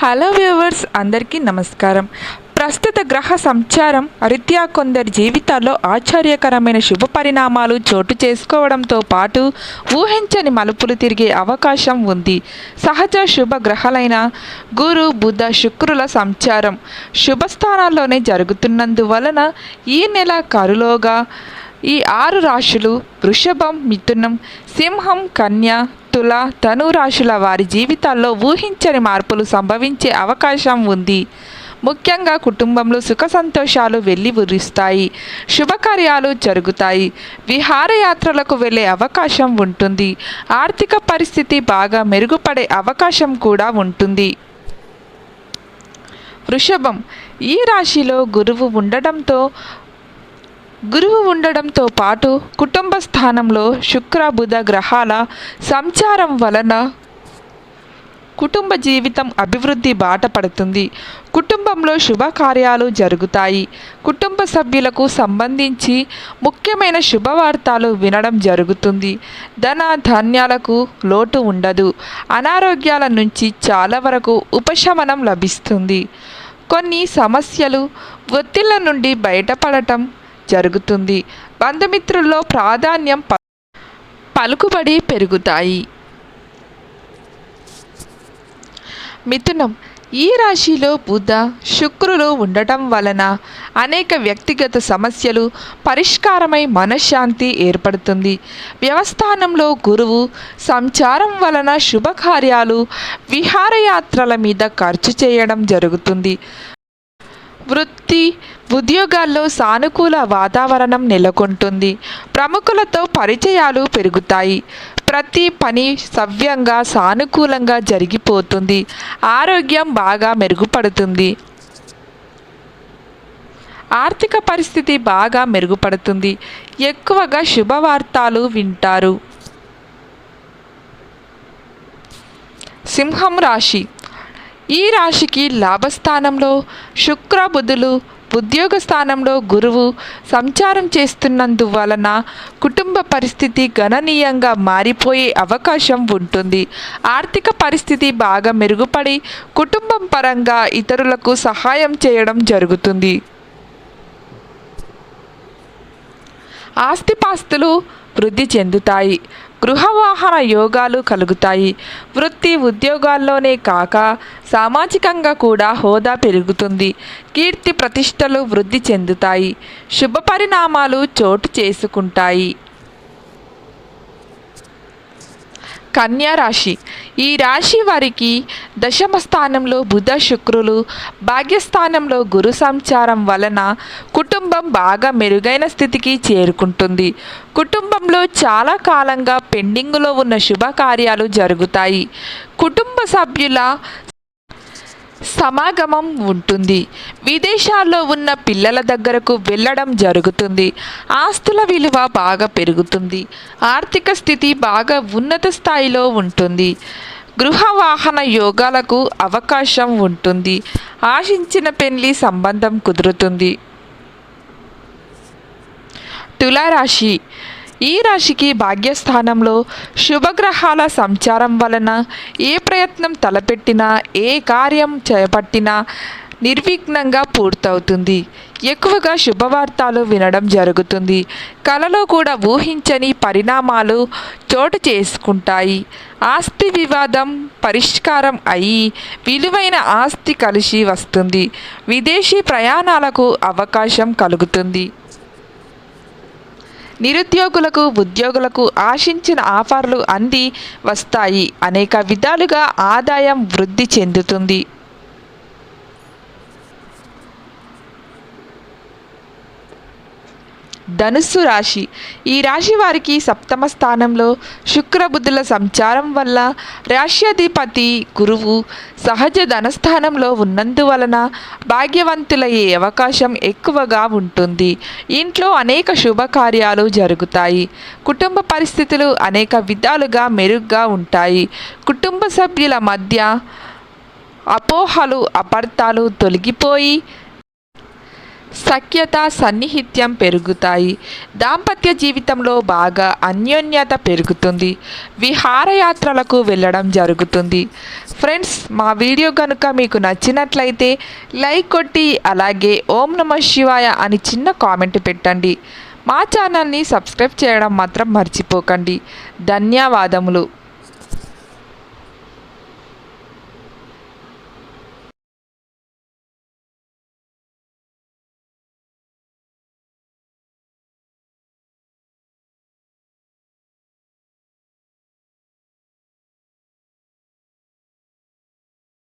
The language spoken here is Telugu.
హలో వ్యూవర్స్ అందరికీ నమస్కారం. ప్రస్తుత గ్రహ సంచారం రీత్యా కొందరి జీవితాల్లో ఆశ్చర్యకరమైన శుభ పరిణామాలు చోటు చేసుకోవడంతో పాటు ఊహించని మలుపులు తిరిగే అవకాశం ఉంది. సహజ శుభ గ్రహాలైన గురు బుధ శుక్రుల సంచారం శుభస్థానాల్లోనే జరుగుతున్నందువలన ఈ నెల కరులోగా ఈ ఆరు రాశులు వృషభం మిథునం సింహం కన్య తుల ధను రాశుల వారి జీవితాల్లో ఊహించని మార్పులు సంభవించే అవకాశం ఉంది. ముఖ్యంగా కుటుంబంలో సుఖ సంతోషాలు వెళ్ళి ఉరిస్తాయి. శుభకార్యాలు జరుగుతాయి. విహారయాత్రలకు వెళ్ళే అవకాశం ఉంటుంది. ఆర్థిక పరిస్థితి బాగా మెరుగుపడే అవకాశం కూడా ఉంటుంది. వృషభం ఈ రాశిలో గురువు ఉండడంతో గురువు ఉండడంతో పాటు కుటుంబ స్థానంలో శుక్ర బుధ గ్రహాల సంచారం వలన కుటుంబ జీవితం అభివృద్ధి బాట పడుతుంది. కుటుంబంలో శుభకార్యాలు జరుగుతాయి. కుటుంబ సభ్యులకు సంబంధించి ముఖ్యమైన శుభవార్తలు వినడం జరుగుతుంది. ధన ధాన్యాలకు లోటు ఉండదు. అనారోగ్యాల నుంచి చాలా వరకు ఉపశమనం లభిస్తుంది. కొన్ని సమస్యలు ఒత్తిళ్ళ నుండి బయటపడటం జరుగుతుంది. బంధుమిత్రుల్లో ప్రాధాన్యం ప- పలుకుబడి పెరుగుతాయి. మిథునం. ఈ రాశిలో బుధ శుక్రులు ఉండటం వలన అనేక వ్యక్తిగత సమస్యలు పరిష్కారమై మనశ్శాంతి ఏర్పడుతుంది. వ్యవస్థానంలో గురువు సంచారం వలన శుభకార్యాలు విహారయాత్రల మీద ఖర్చు చేయడం జరుగుతుంది. వృత్తి ఉద్యోగాల్లో సానుకూల వాతావరణం నెలకొంటుంది. ప్రముఖులతో పరిచయాలు పెరుగుతాయి. ప్రతి పని సవ్యంగా సానుకూలంగా జరిగిపోతుంది. ఆరోగ్యం బాగా మెరుగుపడుతుంది. ఆర్థిక పరిస్థితి బాగా మెరుగుపడుతుంది. ఎక్కువగా శుభవార్తలు వింటారు. సింహం రాశి. ఈ రాశికి లాభస్థానంలో శుక్రబుధులు ఉద్యోగ స్థానంలో గురువు సంచారం చేస్తున్నందువలన కుటుంబ పరిస్థితి గణనీయంగా మారిపోయే అవకాశం ఉంటుంది. ఆర్థిక పరిస్థితి బాగా మెరుగుపడి కుటుంబం పరంగా ఇతరులకు సహాయం చేయడం జరుగుతుంది. ఆస్తిపాస్తులు వృద్ధి చెందుతాయి. గృహవాహన యోగాలు కలుగుతాయి. వృత్తి ఉద్యోగాల్లోనే కాక సామాజికంగా కూడా హోదా పెరుగుతుంది. కీర్తి ప్రతిష్టలు వృద్ధి చెందుతాయి. శుభ పరిణామాలు చోటు చేసుకుంటాయి. కన్యా రాశి. ఈ రాశి వారికి దశమ స్థానంలో బుధ శుక్రులు భాగ్యస్థానంలో గురు సంచారం వలన కుటుంబం బాగా మెరుగైన స్థితికి చేరుకుంటుంది. కుటుంబంలో చాలా కాలంగా పెండింగ్లో ఉన్న శుభకార్యాలు జరుగుతాయి. కుటుంబ సభ్యుల సమాగమం ఉంటుంది. విదేశాల్లో ఉన్న పిల్లల దగ్గరకు వెళ్ళడం జరుగుతుంది. ఆస్తుల విలువ బాగా పెరుగుతుంది. ఆర్థిక స్థితి బాగా ఉన్నత స్థాయిలో ఉంటుంది. గృహ వాహన యోగాలకు అవకాశం ఉంటుంది. ఆశించిన పెళ్ళి సంబంధం కుదురుతుంది. తులారాశి. ఈ రాశికి భాగ్యస్థానంలో శుభగ్రహాల సంచారం వలన ఏ ప్రయత్నం తలపెట్టినా ఏ కార్యం చేపట్టినా నిర్విఘ్నంగా పూర్తవుతుంది. ఎక్కువగా శుభవార్తలు వినడం జరుగుతుంది. కలలో కూడా ఊహించని పరిణామాలు చోటు చేసుకుంటాయి. ఆస్తి వివాదం పరిష్కారం అయి విలువైన ఆస్తి కలిసి వస్తుంది. విదేశీ ప్రయాణాలకు అవకాశం కలుగుతుంది. నిరుద్యోగులకు ఉద్యోగులకు ఆశించిన ఆఫర్లు అంది వస్తాయి. అనేక విధాలుగా ఆదాయం వృద్ధి చెందుతుంది. ధనుస్సు రాశి. ఈ రాశి వారికి సప్తమ స్థానంలో శుక్రబుద్ధుల సంచారం వల్ల రాశ్యాధిపతి గురువు సహజ ధనస్థానంలో ఉన్నందువలన భాగ్యవంతులయ్యే అవకాశం ఎక్కువగా ఉంటుంది. ఇంట్లో అనేక శుభకార్యాలు జరుగుతాయి. కుటుంబ పరిస్థితులు అనేక విధాలుగా మెరుగ్గా ఉంటాయి. కుటుంబ సభ్యుల మధ్య అపోహలు అపార్థాలు తొలగిపోయి సఖ్యత సన్నిహిత్యం పెరుగుతాయి. దాంపత్య జీవితంలో బాగా అన్యోన్యత పెరుగుతుంది. విహారయాత్రలకు వెళ్ళడం జరుగుతుంది. ఫ్రెండ్స్ మా వీడియో కనుక మీకు నచ్చినట్లయితే లైక్ కొట్టి అలాగే ఓం నమ శివాయ అని చిన్న కామెంట్ పెట్టండి. మా ఛానల్ని సబ్స్క్రైబ్ చేయడం మాత్రం మర్చిపోకండి. ధన్యవాదములు.